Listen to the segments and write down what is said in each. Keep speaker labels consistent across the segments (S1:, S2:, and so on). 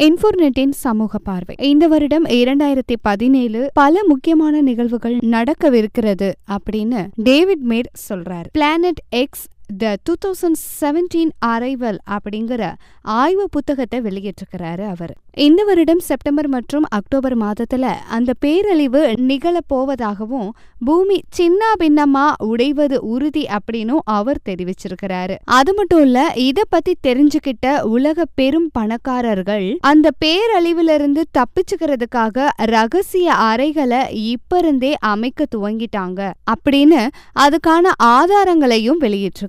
S1: இன்ஃபோர்நெட்டின் சமூக பார்வை. இந்த வருடம் இரண்டாயிரத்தி பதினேழு பல முக்கியமான நிகழ்வுகள் நடக்கவிருக்கிறது அப்படின்னு டேவிட் மேட் சொல்றாரு. Planet X the two thousand seventeen arrival அப்படிங்கிற ஆய்வு புத்தகத்தை வெளியிட்டிருக்கிறாரு அவர். இந்த வருடம் செப்டம்பர் மற்றும் அக்டோபர் மாதத்துல அந்த பேரழிவு நிகழப்போவதாகவும் பூமி சின்ன பின்னமா உடைவது உறுதி அப்படின்னும் அவர் தெரிவிச்சிருக்கிறாரு. அது மட்டும் இல்ல இத பத்தி தெரிஞ்சுக்கிட்ட உலக பெரும் பணக்காரர்கள் அந்த பேரழிவிலிருந்து தப்பிச்சுக்கிறதுக்காக ரகசிய அறைகளை இப்ப இருந்தே அமைக்க துவங்கிட்டாங்க அப்படின்னு அதுக்கான ஆதாரங்களையும்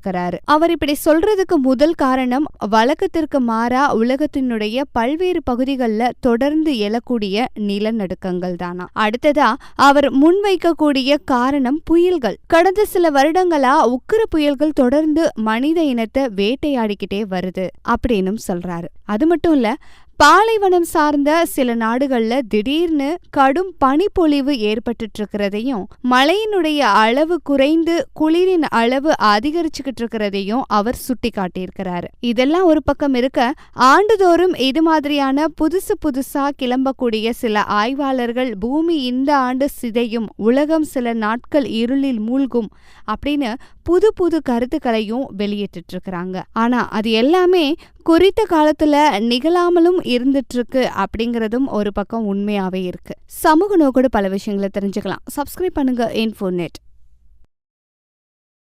S1: வெளியிட்டிருக்கிறாரு அவர் இப்படி சொல்றதுக்கு முதல் காரணம் வழக்கத்திற்கு மாறா உலகத்தினுடைய பல்வேறு பகுதிகளில் தொடர்ந்து எழக்கூடிய நிலநடுக்கங்கள் தானா. அடுத்ததா அவர் முன்வைக்கக்கூடிய காரணம் புயல்கள். கடந்த சில வருடங்களா உக்கிர புயல்கள் தொடர்ந்து மனித இனத்தை வேட்டையாடிக்கிட்டே வருது அப்படின்னும் சொல்றாரு. அது மட்டும் இல்ல பாலைவனம் சார்ந்த சில நாடுகள்ல திடீர்னு கடும் பனிப்பொழிவு ஏற்பட்டுட்டு இருக்கிறதையும் மழையினுடைய அளவு குறைந்து குளிரின் அளவு அதிகரிச்சுக்கிட்டு இருக்கிறதையும் அவர் சுட்டி காட்டியிருக்கிறாரு இதெல்லாம் ஒரு பக்கம் இருக்க ஆண்டுதோறும் இது மாதிரியான புதுசு புதுசா கிளம்பக்கூடிய சில ஆய்வாளர்கள் பூமி இந்த ஆண்டு சிதையும் உலகம் சில நாட்கள் இருளில் மூழ்கும் அப்படின்னு புது புது கருத்துக்களையும் வெளியிட்டு இருக்கிறாங்க ஆனா அது எல்லாமே குறித்த காலத்துல நிகழாமலும் இருந்துட்டு இருக்கு அப்படிங்கறதும் ஒரு பக்கம் உண்மையாவே இருக்கு. சமூக நோக்கோடு பல விஷயங்களை தெரிஞ்சுக்கலாம். சப்ஸ்கிரைப் பண்ணுங்க இன்ஃபோநெட்